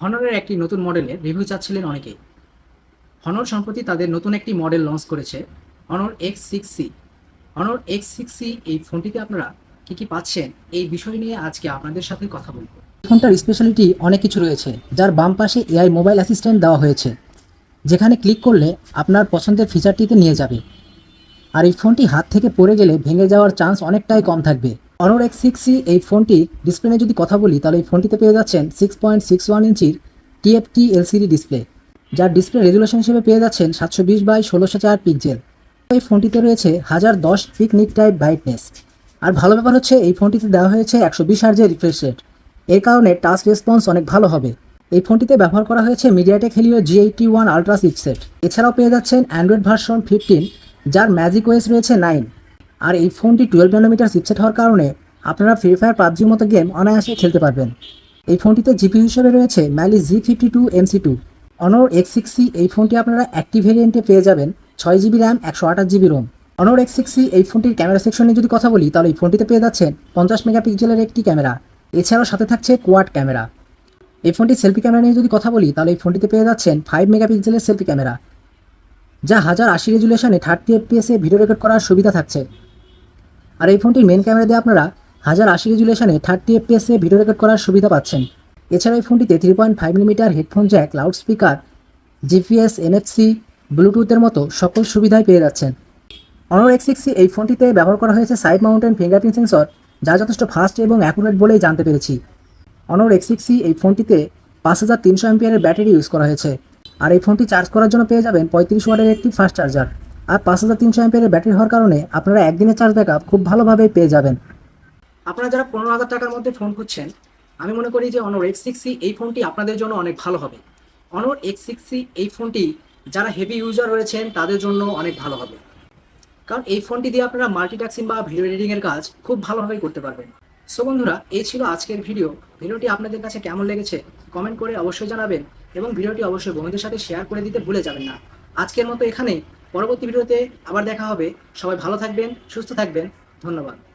হনরের একটি নতুন মডেলের রিভিউ চাচ্ছিলেন অনেকেই। হনর সম্প্রতি তাদের নতুন একটি মডেল লঞ্চ করেছে, Honor X six C. Honor X six C, এই ফোনটিতে আপনারা কী কী পাচ্ছেন, এই বিষয় নিয়ে আজকে আপনাদের সাথে কথা বলব। ফোনটার স্পেশালিটি অনেক কিছু রয়েছে, যার বাম পাশে এআই মোবাইল অ্যাসিস্ট্যান্ট দেওয়া হয়েছে, যেখানে ক্লিক করলে আপনার পছন্দের ফিচারটিতে নিয়ে যাবে। আর এই ফোনটি হাত থেকে পড়ে গেলে ভেঙে যাওয়ার চান্স অনেকটাই কম থাকবে। অনর এক্স সিক্স সি এই ফোনটি ডিসপ্লে নিয়ে যদি কথা বলি, তাহলে এই ফোনটিতে পেয়ে যাচ্ছেন সিক্স পয়েন্ট সিক্স ওয়ান ইঞ্চির টিএফটি এলসিডি ডিসপ্লে, যার ডিসপ্লে রেজুলেশন হিসেবে পেয়ে যাচ্ছেন সাতশো বিশ বাই ষোলোশো চার পিক্সেল। এই ফোনটিতে রয়েছে হাজার দশ পিকনিক টাইপ ব্রাইটনেস আর ভালো ব্যাপার হচ্ছে, এই ফোনটিতে দেওয়া হয়েছে একশো বিশ হার্জের রিফ্রেশ রেট এর কারণে টাচ রেসপন্স অনেক ভালো হবে। এই ফোনটিতে ব্যবহার করা হয়েছে MediaTek Helio G eighty one ultra সিক্সেট এছাড়াও পেয়ে যাচ্ছেন অ্যান্ড্রয়েড ভার্সন ফিফটিন যার ম্যাজিক ওয়েস রয়েছে নাইন আর এই ফোনটি টুয়েলভ ন্যানোমিটার চিপসেট হওয়ার কারণে আপনারা ফ্রি ফায়ার পাবজির মতো গেম অনায়াসে খেলতে পারবেন। এই ফোনটিতে জিপি হিসেবে রয়েছে Mali G fifty two MC two Honor X six এই ফোনটি আপনারা অ্যাক্টিভ ভেরিয়েন্টে পেয়ে যাবেন, ছয় জিবি র্যাম একশো আঠাশ GB ROM Honor X six এই ফোনটির ক্যামেরা সেকশনে যদি কথা বলি, তাহলে এই ফোনটিতে পেয়ে যাচ্ছেন পঞ্চাশ মেগাপিক্সেলের একটি ক্যামেরা এছাড়াও সাথে থাকছে কোয়াড ক্যামেরা এই ফোনটির সেলফি ক্যামেরা নিয়ে যদি কথা বলি, তাহলে এই ফোনটিতে পেয়ে যাচ্ছেন ফাইভ মেগাপিক্সেলের সেলফি ক্যামেরা যা হাজার আশি রেজুলেশনে থার্টি এফপিএসে ভিডিও রেকর্ড করার সুবিধা থাকছে। আর এই ফোনটির মেন ক্যামেরা দিয়ে আপনারা হাজার আশি রেজুলেশনে থার্টি এফপিএসে ভিডিও রেকর্ড করার সুবিধা পাচ্ছেন। এছাড়া এই ফোনটিতে three point five millimetre headphone jack loud speaker GPS NFC ব্লুটুথের মতো সকল সুবিধাই পেয়ে যাচ্ছেন। অনর এক্স সিক্সি এই ফোনটিতে ব্যবহার করা হয়েছে সাইড মাউন্টেন ফিঙ্গারপ্রিন্ট সেন্সর যা যথেষ্ট ফাস্ট এবং অ্যাকুরেট বলেই জানতে পেরেছি। অনর এক্স সিক্সি এই ফোনটিতে পাঁচ হাজার তিনশো এমপিয়ারের ব্যাটারি ইউজ করা হয়েছে। আর এই ফোনটি চার্জ করার জন্য পেয়ে যাবেন পঁয়ত্রিশ ওয়াটের একটি ফাস্ট চার্জার আর পাঁচ হাজার তিনশো এমপিয়ারের ব্যাটারি হওয়ার কারণে আপনারা একদিনে চার্জ ব্যাকআপ খুব ভালোভাবে পেয়ে যাবেন। আপনারা যারা পনেরো হাজার টাকার মধ্যে ফোন খুঁজছেন, আমি মনে করি যে অনর এক্স সিক্সি এই ফোনটি আপনাদের জন্য অনেক ভালো হবে। অনর এক্স সিক্সি এই ফোনটি যারা হেভি ইউজার রয়েছেন, তাদের জন্য অনেক ভালো হবে। কারণ এই ফোনটি দিয়ে আপনারা মাল্টিটাস্কিং বা ভিডিও এডিটিং এর কাজ খুব ভালোভাবেই করতে পারবেন। সো বন্ধুরা, এই ছিল আজকের ভিডিও ভিডিওটি আপনাদের কাছে কেমন লেগেছে কমেন্ট করে অবশ্যই জানাবেন এবং ভিডিওটি অবশ্যই বন্ধুদের সাথে শেয়ার করে দিতে ভুলে যাবেন না। আজকের মতো এখানে পরবর্তী ভিডিওতে আবার দেখা হবে। সবাই ভালো থাকবেন সুস্থ থাকবেন। ধন্যবাদ।